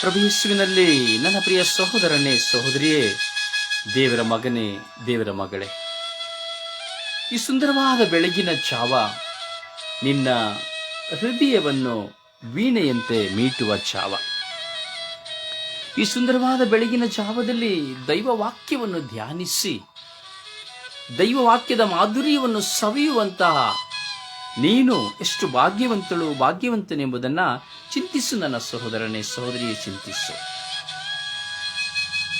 ಪ್ರಭು ಯೇಸುವಿನಲ್ಲಿ ನನ್ನ ಪ್ರಿಯ ಸಹೋದರನೇ, ಸಹೋದರಿಯೇ, ದೇವರ ಮಗನೇ, ದೇವರ ಮಗಳೇ. ಈ ಸುಂದರವಾದ ಬೆಳಗಿನ ಜಾವ ನಿನ್ನ ಹೃದಯವನ್ನು ವೀಣೆಯಂತೆ ಮೀಟುವ ಜಾವ ಈ ಸುಂದರವಾದ ಬೆಳಗಿನ ಜಾವದಲ್ಲಿ ದೈವ ವಾಕ್ಯವನ್ನು ಧ್ಯಾನಿಸಿ ದೈವ ವಾಕ್ಯದ ಮಾಧುರ್ಯವನ್ನು ಸವಿಯುವಂತಹ ನೀನು ಎಷ್ಟು ಭಾಗ್ಯವಂತಳು, ಭಾಗ್ಯವಂತನೆಂಬುದನ್ನು ಚಿಂತಿಸು ನನ್ನ ಸಹೋದರನೇ, ಸಹೋದರಿಯೇ, ಚಿಂತಿಸು.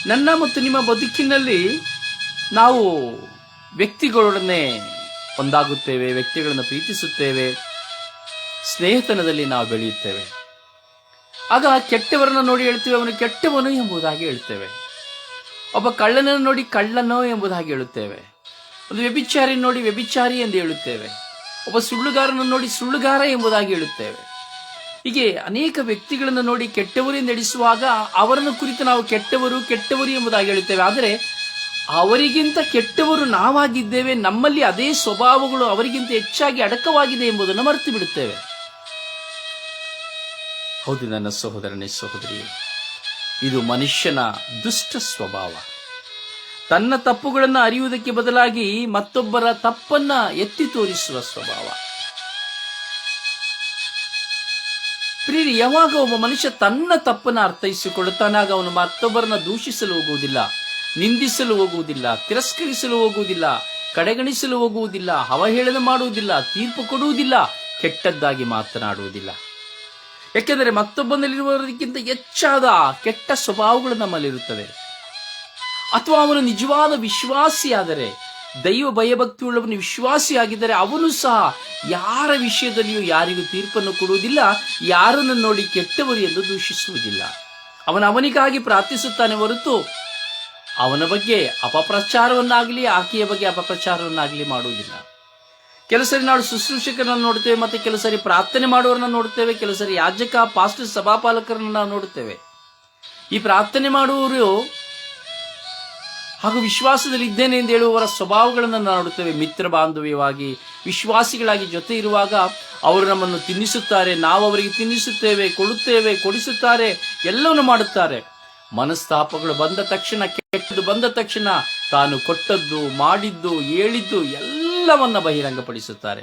ನನ್ನ ಮತ್ತು ನಿಮ್ಮ ಬದುಕಿನಲ್ಲಿ ನಾವು ವ್ಯಕ್ತಿಗಳೊಡನೆ ಒಂದಾಗುತ್ತೇವೆ, ವ್ಯಕ್ತಿಗಳನ್ನು ಪ್ರೀತಿಸುತ್ತೇವೆ, ಸ್ನೇಹಿತನದಲ್ಲಿ ನಾವು ಬೆಳೆಯುತ್ತೇವೆ. ಆಗ ಕೆಟ್ಟವರನ್ನು ನೋಡಿ ಹೇಳ್ತೇವೆ, ಅವನು ಕೆಟ್ಟವನು ಎಂಬುದಾಗಿ ಹೇಳ್ತೇವೆ. ಒಬ್ಬ ಕಳ್ಳನನ್ನು ನೋಡಿ ಕಳ್ಳನೋ ಎಂಬುದಾಗಿ ಹೇಳುತ್ತೇವೆ. ಒಂದು ವ್ಯಭಿಚಾರಿ ನೋಡಿ ವ್ಯಭಿಚಾರಿ ಎಂದು ಹೇಳುತ್ತೇವೆ. ಒಬ್ಬ ಸುಳ್ಳುಗಾರನನ್ನು ನೋಡಿ ಸುಳ್ಳುಗಾರ ಎಂಬುದಾಗಿ ಹೇಳುತ್ತೇವೆ. ಹೀಗೆ ಅನೇಕ ವ್ಯಕ್ತಿಗಳನ್ನು ನೋಡಿ ಕೆಟ್ಟವರೇ ನಡೆಸುವಾಗ ಅವರನ್ನು ಕುರಿತು ನಾವು ಕೆಟ್ಟವರು ಕೆಟ್ಟವರು ಎಂಬುದಾಗಿ ಹೇಳುತ್ತೇವೆ. ಆದರೆ ಅವರಿಗಿಂತ ಕೆಟ್ಟವರು ನಾವಾಗಿದ್ದೇವೆ, ನಮ್ಮಲ್ಲಿ ಅದೇ ಸ್ವಭಾವಗಳು ಅವರಿಗಿಂತ ಹೆಚ್ಚಾಗಿ ಅಡಕವಾಗಿದೆ ಎಂಬುದನ್ನು ಮರೆತು ಬಿಡುತ್ತೇವೆ. ಹೌದು ನನ್ನ ಸಹೋದರನೇ ಸಹೋದರಿ ಇದು ಮನುಷ್ಯನ ದುಷ್ಟ ಸ್ವಭಾವ. ತನ್ನ ತಪ್ಪುಗಳನ್ನು ಅರಿಯುವುದಕ್ಕೆ ಬದಲಾಗಿ ಮತ್ತೊಬ್ಬರ ತಪ್ಪನ್ನ ಎತ್ತಿ ತೋರಿಸುವ ಸ್ವಭಾವ. ಪ್ರೀರಿ ಯಾವಾಗ ಒಬ್ಬ ಮನುಷ್ಯ ತನ್ನ ತಪ್ಪನ್ನ ಅರ್ಥೈಸಿಕೊಳ್ಳುತ್ತಾನಾಗ ಅವನು ಮತ್ತೊಬ್ಬರನ್ನ ದೂಷಿಸಲು ಹೋಗುವುದಿಲ್ಲ, ನಿಂದಿಸಲು ಹೋಗುವುದಿಲ್ಲ, ತಿರಸ್ಕರಿಸಲು ಹೋಗುವುದಿಲ್ಲ, ಕಡೆಗಣಿಸಲು ಹೋಗುವುದಿಲ್ಲ, ಅವಹೇಳನ ಮಾಡುವುದಿಲ್ಲ, ತೀರ್ಪು ಕೊಡುವುದಿಲ್ಲ, ಕೆಟ್ಟದ್ದಾಗಿ ಮಾತನಾಡುವುದಿಲ್ಲ. ಯಾಕೆಂದರೆ ಮತ್ತೊಬ್ಬನಲ್ಲಿರುವುದಕ್ಕಿಂತ ಹೆಚ್ಚಾದ ಕೆಟ್ಟ ಸ್ವಭಾವಗಳು ನಮ್ಮಲ್ಲಿರುತ್ತವೆ. ಅಥವಾ ಅವನು ನಿಜವಾದ ವಿಶ್ವಾಸಿಯಾದರೆ, ದೈವ ಭಯಭಕ್ತಿಯುಳ್ಳವನು ವಿಶ್ವಾಸಿಯಾಗಿದ್ದರೆ ಅವನು ಸಹ ಯಾರ ವಿಷಯದಲ್ಲಿಯೂ ಯಾರಿಗೂ ತೀರ್ಪನ್ನು ಕೊಡುವುದಿಲ್ಲ, ಯಾರನ್ನು ನೋಡಿ ಕೆಟ್ಟವರು ಎಂದು ದೂಷಿಸುವುದಿಲ್ಲ. ಅವನ ಅವನಿಗಾಗಿ ಪ್ರಾರ್ಥಿಸುತ್ತಾನೆ ಹೊರತು ಅವನ ಬಗ್ಗೆ ಅಪಪ್ರಚಾರವನ್ನಾಗಲಿ, ಆಕೆಯ ಬಗ್ಗೆ ಅಪಪ್ರಚಾರವನ್ನಾಗಲಿ ಮಾಡುವುದಿಲ್ಲ. ಕೆಲವು ಸರಿ ನಾವು ಶುಶ್ರೂಷಕರನ್ನು ನೋಡ್ತೇವೆ ಮತ್ತೆ ಕೆಲವು ಸರಿ ಪ್ರಾರ್ಥನೆ ಮಾಡುವವರನ್ನ ನೋಡ್ತೇವೆ ಕೆಲವು ಸರಿ ಯಾಜಕ, ಪಾಸ್ಟರ್, ಸಭಾಪಾಲಕರನ್ನ ನಾವು ನೋಡುತ್ತೇವೆ. ಈ ಪ್ರಾರ್ಥನೆ ಮಾಡುವವರು ಹಾಗೂ ವಿಶ್ವಾಸದಲ್ಲಿ ಇದ್ದೇನೆ ಎಂದು ಹೇಳುವವರ ಸ್ವಭಾವಗಳನ್ನು ನಾವು ನೋಡುತ್ತೇವೆ. ಮಿತ್ರ ಬಾಂಧವ್ಯವಾಗಿ ವಿಶ್ವಾಸಿಗಳಾಗಿ ಜೊತೆ ಇರುವಾಗ ಅವರು ನಮ್ಮನ್ನು ತಿನ್ನಿಸುತ್ತಾರೆ. ನಾವು ಅವರಿಗೆ ತಿನ್ನಿಸುತ್ತೇವೆ, ಕೊಡುತ್ತೇವೆ, ಕೊಡಿಸುತ್ತಾರೆ, ಎಲ್ಲವನ್ನು ಮಾಡುತ್ತಾರೆ. ಮನಸ್ತಾಪಗಳು ಬಂದ ತಕ್ಷಣ, ಕೆಟ್ಟದ್ದು ಬಂದ ತಕ್ಷಣ ತಾನು ಕೊಟ್ಟದ್ದು, ಮಾಡಿದ್ದು, ಹೇಳಿದ್ದು ಎಲ್ಲವನ್ನ ಬಹಿರಂಗಪಡಿಸುತ್ತಾರೆ.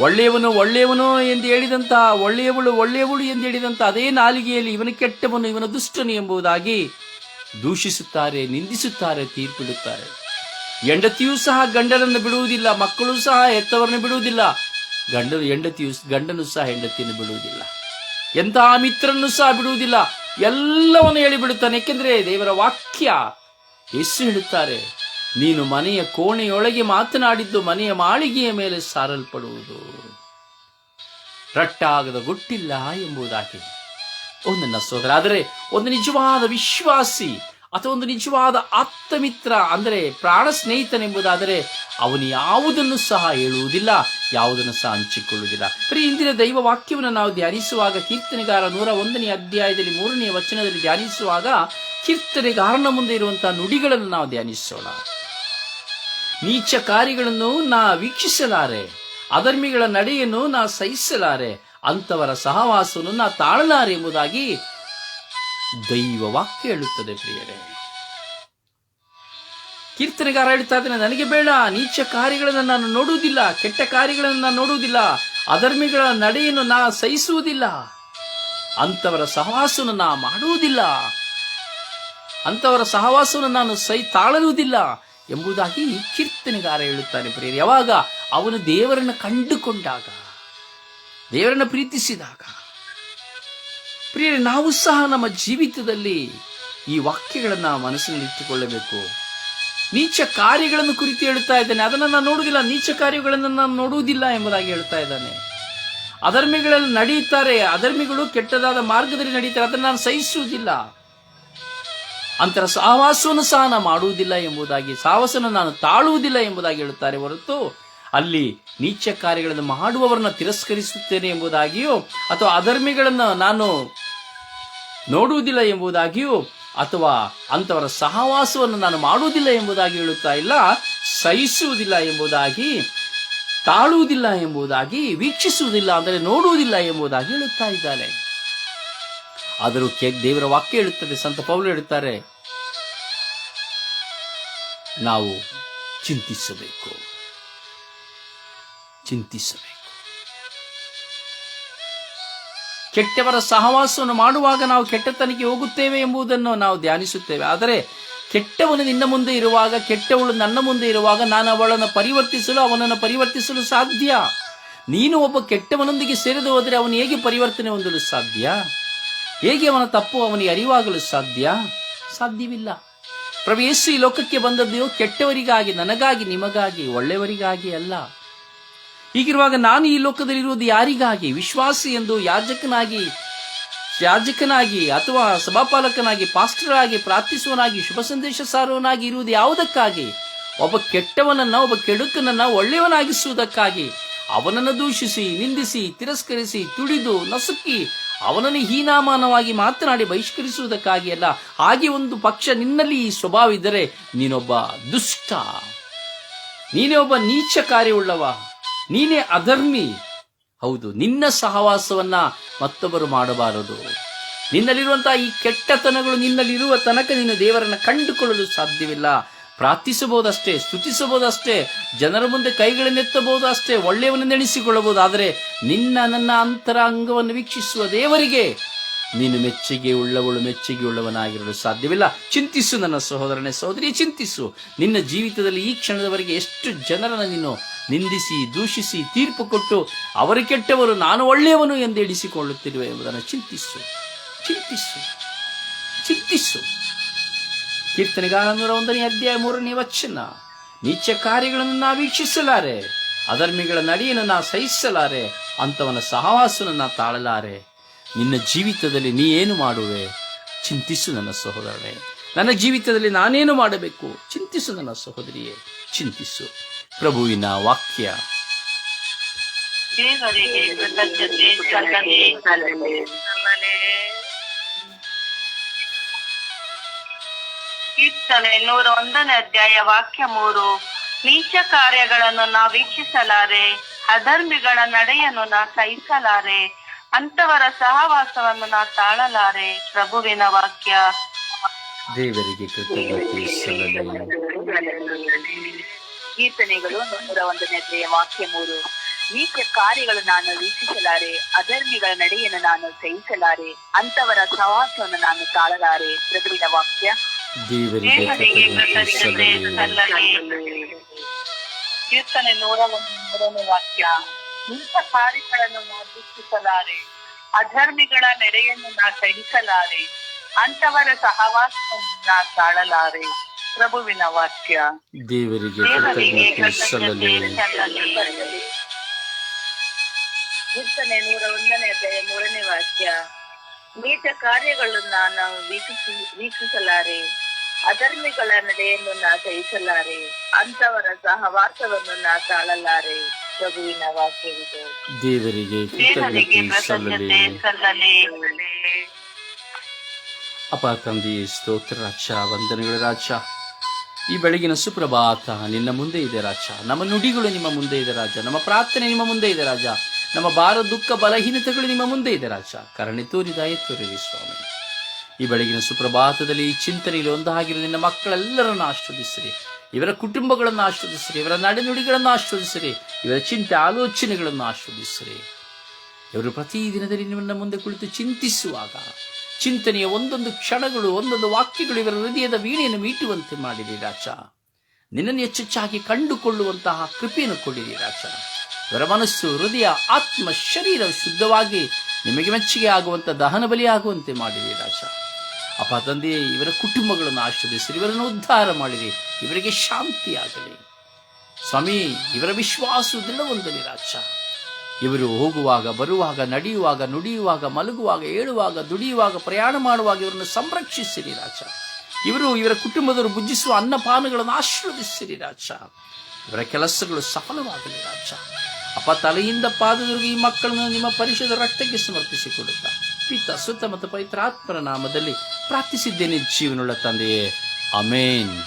ಒಳ್ಳೆಯವನು ಒಳ್ಳೆಯವನು ಎಂದು ಹೇಳಿದಂತ ಒಳ್ಳೆಯವಳು ಒಳ್ಳೆಯವಳು ಎಂದು ಹೇಳಿದಂತ ಅದೇ ನಾಲಿಗೆಯಲ್ಲಿ ಇವನು ಕೆಟ್ಟವನು ಇವನು ದುಷ್ಟನು ಎಂಬುದಾಗಿ ದೂಷಿಸುತ್ತಾರೆ, ನಿಂದಿಸುತ್ತಾರೆ, ತೀರ್ಪಿಡುತ್ತಾರೆ. ಹೆಂಡತಿಯೂ ಸಹ ಗಂಡನನ್ನು ಬಿಡುವುದಿಲ್ಲ, ಮಕ್ಕಳು ಸಹ ಹೆತ್ತವರನ್ನು ಬಿಡುವುದಿಲ್ಲ. ಗಂಡನು ಹೆಂಡತಿಯು ಗಂಡನು ಸಹ ಹೆಂಡತಿಯನ್ನು ಬಿಡುವುದಿಲ್ಲ. ಎಂತಹ ಮಿತ್ರನ್ನು ಸಹ ಬಿಡುವುದಿಲ್ಲ. ಎಲ್ಲವನ್ನು ಹೇಳಿಬಿಡುತ್ತಾನೆ. ಏಕೆಂದರೆ ದೇವರ ವಾಕ್ಯ ಎಷ್ಟು ಹೇಳುತ್ತಾರೆ, ನೀನು ಮನೆಯ ಕೋಣೆಯೊಳಗೆ ಮಾತನಾಡಿದ್ದು ಮನೆಯ ಮಾಳಿಗೆಯ ಮೇಲೆ ಸಾರಲ್ಪಡುವುದು. ರಟ್ಟಾಗದ ಗೊಟ್ಟಿಲ್ಲ ಎಂಬುದಾಗಿ ಓ ನನ್ನ ಸೋದರ, ಆದರೆ ಒಂದು ನಿಜವಾದ ವಿಶ್ವಾಸಿ ಅಥವಾ ಒಂದು ನಿಜವಾದ ಆಪ್ತಮಿತ್ರ, ಅಂದರೆ ಪ್ರಾಣ ಸ್ನೇಹಿತನೆಂಬುದಾದರೆ ಅವನು ಯಾವುದನ್ನು ಸಹ ಹೇಳುವುದಿಲ್ಲ, ಯಾವುದನ್ನು ಸಹ ಹಂಚಿಕೊಳ್ಳುವುದಿಲ್ಲ. ಬರೀ ಇಂದಿನ ದೈವ ವಾಕ್ಯವನ್ನು ನಾವು ಧ್ಯಾನಿಸುವಾಗ ಕೀರ್ತನೆಗಾರ ನೂರ ಒಂದನೇ ಅಧ್ಯಾಯದಲ್ಲಿ ಮೂರನೆಯ ವಚನದಲ್ಲಿ ಧ್ಯಾನಿಸುವಾಗ ಕೀರ್ತನೆಗಾರನ ಮುಂದೆ ಇರುವಂತಹ ನುಡಿಗಳನ್ನು ನಾವು ಧ್ಯಾನಿಸೋಣ. ನೀಚ ಕಾರ್ಯಗಳನ್ನು ನಾ ವೀಕ್ಷಿಸಲಾರೆ, ಅಧರ್ಮಿಗಳ ನಡೆಯನ್ನು ನಾ ಸಹಿಸಲಾರೆ ಅಂತವರ ಸಹವಾಸವನ್ನು ನಾ ತಾಳಲಾರೆ ಎಂಬುದಾಗಿ ದೈವ ವಾಕ್ಯ ಹೇಳುತ್ತದೆ ಪ್ರಿಯರೇ. ಕೀರ್ತನೆಗಾರ ಹೇಳ್ತಾ ಇದ್ದಾನೆ, ನನಗೆ ಬೇಡ, ನೀಚ ಕಾರ್ಯಗಳನ್ನು ನಾನು ನೋಡುವುದಿಲ್ಲ, ಕೆಟ್ಟ ಕಾರ್ಯಗಳನ್ನು ನಾನು ನೋಡುವುದಿಲ್ಲ, ಅಧರ್ಮಿಗಳ ನಡೆಯನ್ನು ನಾ ಸಹಿಸುವುದಿಲ್ಲ ಅಂತವರ ಸಹವಾಸವನ್ನು ನಾ ಮಾಡುವುದಿಲ್ಲ ಅಂತವರ ಸಹವಾಸವನ್ನು ನಾನು ಸೈ ತಾಳಲುವುದಿಲ್ಲ ಎಂಬುದಾಗಿ ಕೀರ್ತನೆಗಾರ ಹೇಳುತ್ತಾನೆ ಪ್ರಿಯರೇ. ಯಾವಾಗ ಅವನು ದೇವರನ್ನು ಕಂಡುಕೊಂಡಾಗ ದೇವರನ್ನು ಪ್ರೀತಿಸಿದಾಗ, ಪ್ರಿಯರೇ, ನಾವು ಸಹ ನಮ್ಮ ಜೀವಿತದಲ್ಲಿ ಈ ವಾಕ್ಯಗಳನ್ನು ಮನಸ್ಸಿನಲ್ಲಿಟ್ಟುಕೊಳ್ಳಬೇಕು ನೀಚ ಕಾರ್ಯಗಳನ್ನು ಕುರಿತು ಹೇಳ್ತಾ ಇದ್ದಾನೆ. ಅದನ್ನು ನಾನು ನೋಡುವುದಿಲ್ಲ. ನೀಚ ಕಾರ್ಯಗಳನ್ನು ನಾನು ನೋಡುವುದಿಲ್ಲ ಎಂಬುದಾಗಿ ಹೇಳ್ತಾ ಇದ್ದಾನೆ. ಅಧರ್ಮಿಗಳಲ್ಲಿ ನಡೆಯುತ್ತಾರೆ. ಅಧರ್ಮಿಗಳು ಕೆಟ್ಟದಾದ ಮಾರ್ಗದಲ್ಲಿ ನಡೀತಾರೆ ಅದನ್ನು ನಾನು ಸಹಿಸುವುದಿಲ್ಲ. ಅಂತರ ಸಹವಾಸವನ್ನು ಸಹ ನಾನು ಮಾಡುವುದಿಲ್ಲ ಎಂಬುದಾಗಿ ಸಾಹಸನ ನಾನು ತಾಳುವುದಿಲ್ಲ ಎಂಬುದಾಗಿ ಹೇಳುತ್ತಾರೆ ಹೊರತು ಅಲ್ಲಿ ನೀಚ ಕಾರ್ಯಗಳನ್ನು ಮಾಡುವವರನ್ನ ತಿರಸ್ಕರಿಸುತ್ತೇನೆ ಎಂಬುದಾಗಿಯೋ, ಅಥವಾ ಅಧರ್ಮಿಗಳನ್ನು ನಾನು ನೋಡುವುದಿಲ್ಲ ಎಂಬುದಾಗಿಯೂ, ಅಥವಾ ಅಂತವರ ಸಹವಾಸವನ್ನು ನಾನು ಮಾಡುವುದಿಲ್ಲ ಎಂಬುದಾಗಿ ಹೇಳುತ್ತಾ ಇಲ್ಲ, ಸಹಿಸುವುದಿಲ್ಲ ಎಂಬುದಾಗಿ, ತಾಳುವುದಿಲ್ಲ ಎಂಬುದಾಗಿ, ವೀಕ್ಷಿಸುವುದಿಲ್ಲ ಅಂದರೆ ನೋಡುವುದಿಲ್ಲ ಎಂಬುದಾಗಿ ಹೇಳುತ್ತಾ ಇದ್ದಾನೆ. ಆದರೂ ದೇವರ ವಾಕ್ಯ ಹೇಳುತ್ತದೆ, ಸಂತ ಪೌಲು ಹೇಳುತ್ತಾರೆ, ನಾವು ಚಿಂತಿಸಬೇಕು. ಚಿಂತಿಸಬೇಕು. ಕೆಟ್ಟವರ ಸಹವಾಸವನ್ನು ಮಾಡುವಾಗ ನಾವು ಕೆಟ್ಟತನಕ್ಕೆ ಹೋಗುತ್ತೇವೆ ಎಂಬುದನ್ನು ನಾವು ಧ್ಯಾನಿಸುತ್ತೇವೆ. ಆದರೆ ಕೆಟ್ಟವನು ನಿನ್ನ ಮುಂದೆ ಇರುವಾಗ, ಕೆಟ್ಟವಳು ನನ್ನ ಮುಂದೆ ಇರುವಾಗ ನಾನು ಅವಳನ್ನು ಪರಿವರ್ತಿಸಲು, ಅವನನ್ನು ಪರಿವರ್ತಿಸಲು ಸಾಧ್ಯ? ನೀನು ಒಬ್ಬ ಕೆಟ್ಟವನೊಂದಿಗೆ ಸೇರಿದು ಹೋದರೆ ಅವನು ಹೇಗೆ ಪರಿವರ್ತನೆ ಹೊಂದಲು ಸಾಧ್ಯ? ಹೇಗೆ ಅವನ ತಪ್ಪು ಅವನಿಗೆ ಅರಿವಾಗಲು ಸಾಧ್ಯ? ಸಾಧ್ಯವಿಲ್ಲ. ಪ್ರವೇಶಿ ಈ ಲೋಕಕ್ಕೆ ಬಂದದ್ದು, ಕೆಟ್ಟವರಿಗಾಗಿ, ನನಗಾಗಿ, ನಿಮಗಾಗಿ, ಒಳ್ಳೆಯವರಿಗಾಗಿ ಅಲ್ಲ. ಹೀಗಿರುವಾಗ ನಾನು ಈ ಲೋಕದಲ್ಲಿ ಇರುವುದು ಯಾರಿಗಾಗಿ? ವಿಶ್ವಾಸಿ ಎಂದು ಯಾಜಕನಾಗಿ ಯಾಜಕನಾಗಿ ಅಥವಾ ಸಭಾಪಾಲಕನಾಗಿ ಪಾಸ್ಟರ್ ಆಗಿ ಪ್ರಾರ್ಥಿಸುವನಾಗಿ ಶುಭ ಸಂದೇಶ ಸಾರುವನಾಗಿ ಇರುವುದು ಯಾವುದಕ್ಕಾಗಿ? ಒಬ್ಬ ಕೆಟ್ಟವನನ್ನ, ಒಬ್ಬ ಕೆಡುಕನನ್ನ ಒಳ್ಳೆಯವನಾಗಿಸುವುದಕ್ಕಾಗಿ? ಅವನನ್ನು ದೂಷಿಸಿ, ನಿಂದಿಸಿ, ತಿರಸ್ಕರಿಸಿ ತುಳಿದು ನಸುಕಿ, ಅವನನ್ನು ಹೀನಾಮಾನವಾಗಿ ಮಾತನಾಡಿ ಬಹಿಷ್ಕರಿಸುವುದಕ್ಕಾಗಿ ಅಲ್ಲ. ಹಾಗೆ ಒಂದು ಪಕ್ಷ ನಿನ್ನಲ್ಲಿ ಈ ಸ್ವಭಾವ ಇದ್ದರೆ ನೀನೊಬ್ಬ ದುಷ್ಟ. ನೀನೇ ಒಬ್ಬ ನೀಚ ಕಾರ್ಯವುಳ್ಳವ ನೀನೇ ಅಧರ್ಮಿ. ಹೌದು, ನಿನ್ನ ಸಹವಾಸವನ್ನ ಮತ್ತೊಬ್ಬರು ಮಾಡಬಾರದು. ನಿನ್ನಲ್ಲಿರುವಂತಹ ಈ ಕೆಟ್ಟತನಗಳು ನಿನ್ನಲ್ಲಿರುವ ತನಕ ನಿನ್ನ ದೇವರನ್ನ ಕಂಡುಕೊಳ್ಳಲು ಸಾಧ್ಯವಿಲ್ಲ. ಪ್ರಾರ್ಥಿಸಬಹುದಷ್ಟೇ, ಸ್ತುತಿಸಬಹುದಷ್ಟೇ, ಜನರ ಮುಂದೆ ಕೈಗಳನ್ನೆತ್ತಬಹುದು ಅಷ್ಟೇ ಒಳ್ಳೆಯವನೆಂದೆಣಿಸಿಕೊಳ್ಳಬಹುದು ಆದರೆ ನಿನ್ನ ನನ್ನ ಅಂತರ ಅಂಗವನ್ನು ವೀಕ್ಷಿಸುವ ದೇವರಿಗೆ ನೀನು ಮೆಚ್ಚುಗೆ ಉಳ್ಳವಳು, ಮೆಚ್ಚುಗೆ ಉಳ್ಳವನಾಗಿರಲು ಸಾಧ್ಯವಿಲ್ಲ. ಚಿಂತಿಸು ನನ್ನ ಸಹೋದರನೇ ಸಹೋದರಿ, ಚಿಂತಿಸು. ನಿನ್ನ ಜೀವಿತದಲ್ಲಿ ಈ ಕ್ಷಣದವರೆಗೆ ಎಷ್ಟು ಜನರನ್ನು ನೀನು ನಿಂದಿಸಿ, ದೂಷಿಸಿ, ತೀರ್ಪು ಕೊಟ್ಟು ಅವರು ಕೆಟ್ಟವರು, ನಾನು ಒಳ್ಳೆಯವನು ಎಂದು ಎಣಿಸಿಕೊಳ್ಳುತ್ತಿರುವೆ ಎಂಬುದನ್ನು ಚಿಂತಿಸು. ಚಿಂತಿಸು. ಚಿಂತಿಸು. ಕೀರ್ತನೆಗಾರ ನೂರ ಒಂದನೇ ಅಧ್ಯಾಯ ಮೂರನೇ ವಚನ. ನೀಚ ಕಾರ್ಯಗಳನ್ನು ನಾ ವೀಕ್ಷಿಸಲಾರೆ, ಅಧರ್ಮಿಗಳ ನಡೆಯನ್ನು ನಾ ಸಹಿಸಲಾರೆ ಅಂತವನ ಸಹವಾಸನ ನಾ ತಾಳಲಾರೆ. ನಿನ್ನ ಜೀವಿತದಲ್ಲಿ ನೀ ಏನು ಮಾಡುವೆ? ಚಿಂತಿಸು ನನ್ನ ಸಹೋದರನೇ. ನನ್ನ ಜೀವಿತದಲ್ಲಿ ನಾನೇನು ಮಾಡಬೇಕು? ಚಿಂತಿಸು ನನ್ನ ಸಹೋದರಿಯೇ. ಚಿಂತಿಸು. ಪ್ರಭುವಿನ ವಾಕ್ಯ. ದೇವರಿಗೆ ಕೃತಜ್ಞತೆ ಕೀರ್ತನೆ ನೂರ ಒಂದನೇ ಅಧ್ಯಾಯ ವಾಕ್ಯ ಮೂರು. ನೀಚ ಕಾರ್ಯಗಳನ್ನು ನಾ ವೀಕ್ಷಿಸಲಾರೆ ಅಧರ್ಮಿಗಳ ನಡೆಯನ್ನು ನಾ ಸಹಿಸಲಾರೆ ಅಂತವರ ಸಹವಾಸವನ್ನು ನಾ ತಾಳಲಾರೆ ಪ್ರಭುವಿನ ವಾಕ್ಯ. ದೇವರಿಗೆ ಕೃತಜ್ಞತೆ ಸಲ್ಲಲಿ. ಕೀರ್ತನೆಗಳು ನೂರ ಒಂದನೇ ಅಧ್ಯಾಯ ವಾಕ್ಯ ಮೂರು. ನೀಚ ಕಾರ್ಯಗಳು ನಾನು ವೀಕ್ಷಿಸಲಾರೆ ಅಧರ್ಮಿಗಳ ನಡೆಯನ್ನು ನಾನು ಸಹಿಸಲಾರೆ ಅಂತವರ ಸಹವಾಸವನ್ನು ನಾನು ತಾಳಲಾರೆ. ಪ್ರಭುವಿನ ವಾಕ್ಯ. ಕೀರ್ತನೆ ನೂರ ಒಂದು ಮೂರನೇ ವಾಕ್ಯ. ಇಂಥ ಕಾರ್ಯಗಳನ್ನು ನಾನು ವೀಕ್ಷಿಸಲಾರೆ ಅಧರ್ಮಿಗಳ ನಡೆಯನ್ನು ನಾನು ಸಹಿಸಲಾರೆ ಅಂತವರ ಸಹವಾಸವನ್ನು ನಾನು ತಾಳಲಾರೆ. ಪ್ರಭುವಿನ ವಾಕ್ಯ. ದೇವರಿಗೆ ಕೀರ್ತನೆ ನೂರ ಒಂದನೇ ಅಧ್ಯಾಯ ಮೂರನೇ ವಾಕ್ಯ. ನೀಚ ಕಾರ್ಯಗಳನ್ನು ನಾವು ವೀಕ್ಷಿಸಿ ವೀಕ್ಷಿಸಲಾರೆ. ಅಧರ್ಮಿಗಳ ನಡೆಯನ್ನು ನಾ ಸಹಿಸಲಾರೆ ಅಂತವರ ಸಹವಾಸವನ್ನು ನಾ ತಾಳಲಾರೆ ಪ್ರಭುವಿನ ವಾಕ್ಯವಿದೆ. ದೇವರಿಗೆ ಸಲ್ಲಲಿ. ಅಪ ತಂದೆಯೇ ಸ್ತೋತ್ರ ರಾಜ ವಂದನೆಗಳು ರಾಜ. ಈ ಬೆಳಗಿನ ಸುಪ್ರಭಾತ. ನಿನ್ನ ಮುಂದೆ ಇದೆ ರಾಜ. ನಮ್ಮ ನುಡಿಗಳು ನಿಮ್ಮ ಮುಂದೆ ಇದೆ ರಾಜ. ನಮ್ಮ ಪ್ರಾರ್ಥನೆ ನಿಮ್ಮ ಮುಂದೆ ಇದೆ ರಾಜ. ನಮ್ಮ ಭಾರ, ದುಃಖ, ಬಲಹೀನತೆಗಳು ನಿಮ್ಮ ಮುಂದೆ ಇದೆ ರಾಜ. ಕರಣಿ ತೋರಿ ದಯೆ ಸ್ವಾಮಿ. ಈ ಬೆಳಗಿನ ಸುಪ್ರಭಾತದಲ್ಲಿ ಈ ಚಿಂತನೆಯಲ್ಲಿ ಒಂದಾಗಿರೋ ನಿನ್ನ ಮಕ್ಕಳೆಲ್ಲರನ್ನು ಆಶ್ರದಿಸಿರಿ ಇವರ ಕುಟುಂಬಗಳನ್ನು ಆಶ್ರದಿಸಿರಿ ಇವರ ನಡೆನುಡಿಗಳನ್ನು ಆಶ್ರದಿಸಿರಿ ಇವರ ಚಿಂತೆ ಆಲೋಚನೆಗಳನ್ನು ಆಶ್ರದಿಸಿರಿ ಇವರು ಪ್ರತಿದಿನದಲ್ಲಿ ನಿಮ್ಮನ್ನ ಮುಂದೆ ಕುಳಿತು ಚಿಂತಿಸುವಾಗ ಚಿಂತನೆಯ ಒಂದೊಂದು ಕ್ಷಣಗಳು, ಒಂದೊಂದು ವಾಕ್ಯಗಳು ಇವರ ಹೃದಯದ ವೀಣೆಯನ್ನು ಮೀಟುವಂತೆ ಮಾಡಿರಿ ರಾಜ. ನಿನ್ನನ್ನು ಹೆಚ್ಚೆಚ್ಚಾಗಿ ಕಂಡುಕೊಳ್ಳುವಂತಹ ಕೃಪೆಯನ್ನು ಕೊಡಿರಿ ರಾಜ. ಇವರ ಮನಸ್ಸು, ಹೃದಯ, ಆತ್ಮ, ಶರೀರ ಶುದ್ಧವಾಗಿ ನಿಮಗೆ ಮೆಚ್ಚುಗೆ ಆಗುವಂತಹ ದಹನ ಬಲಿಯಾಗುವಂತೆ ಮಾಡಿರಿ ರಾಜ. ಅಪ್ಪ ತಂದೆಯೇ, ಇವರ ಕುಟುಂಬಗಳನ್ನು ಆಶ್ರದಿಸಿರಿ ಇವರನ್ನು ಉದ್ಧಾರ ಮಾಡಿರಿ, ಇವರಿಗೆ ಶಾಂತಿಯಾಗಲಿ. ಸ್ವಾಮಿ, ಇವರ ವಿಶ್ವಾಸ ದೃಢವೊಂದಲಿ ರಾಜ. ಇವರು ಹೋಗುವಾಗ, ಬರುವಾಗ, ನಡೆಯುವಾಗ, ನುಡಿಯುವಾಗ, ಮಲಗುವಾಗ, ಏಳುವಾಗ, ದುಡಿಯುವಾಗ, ಪ್ರಯಾಣ ಮಾಡುವಾಗ ಇವರನ್ನು ಸಂರಕ್ಷಿಸಿರಿ ರಾಜ. ಇವರು ಇವರ ಕುಟುಂಬದವರು ಭುಜಿಸುವ ಅನ್ನಪಾನಗಳನ್ನು ಆಶೀರ್ವದಿಸಿರಿ ರಾಜ. ಇವರ ಕೆಲಸಗಳು ಸಫಲವಾಗಲಿ ರಾಜ. ಅಪ್ಪ ತಲೆಯಿಂದ ಪಾದದವರೆಗೆ ಈ ಮಕ್ಕಳನ್ನು ನಿಮ್ಮ ಪರಿಷದ ರಕ್ತಕ್ಕೆ ಸಮರ್ಪಿಸಿಕೊಡುತ್ತಾ. ಪಿತ ಸುತ್ತ ಮತ್ತು ಪವಿತ್ರಾತ್ಮರ ನಾಮದಲ್ಲಿ ಪ್ರಾರ್ಥಿಸಿದ್ದೇನೆ ಜೀವನುಳ್ಳ ತಂದೆಯೇ. ಅಮೇನ್